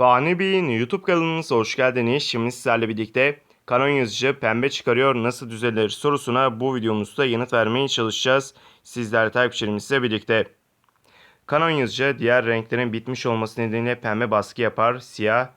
Fani Bey'in YouTube kanalınıza hoş geldiniz. Şimdi sizlerle birlikte Canon yazıcı pembe çıkarıyor nasıl düzelir sorusuna bu videomuzda yanıt vermeye çalışacağız. Sizler takipçilerimizle birlikte. Canon yazıcı diğer renklerin bitmiş olması nedeniyle pembe baskı yapar. Siyah,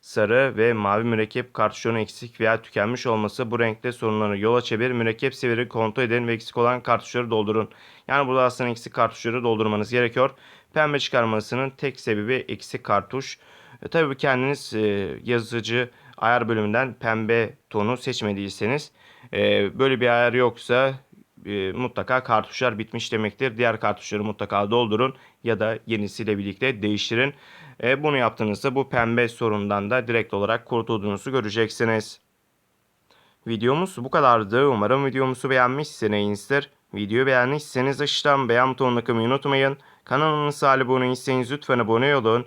sarı ve mavi mürekkep kartuşların eksik veya tükenmiş olması bu renkte sorunlara yol açabilir. Mürekkep seviyeleri kontrol edin ve eksik olan kartuşları doldurun. Yani burada aslında eksik kartuşları doldurmanız gerekiyor. Pembe çıkarmasının tek sebebi eksik kartuş. E, tabii kendiniz e, yazıcı ayar bölümünden pembe tonu seçmediyseniz e, böyle bir ayar yoksa e, mutlaka kartuşlar bitmiş demektir. Diğer kartuşları mutlaka doldurun ya da yenisiyle birlikte değiştirin. E, bunu yaptığınızda bu pembe sorundan da direkt olarak kurtulduğunuzu göreceksiniz. Videomuz bu kadardı. Umarım videomuzu beğenmişsinizdir. Videoyu beğendiyseniz aşağıdan beğen butonuna kılmayı unutmayın. Kanalımıza abone değilseniz lütfen abone olun.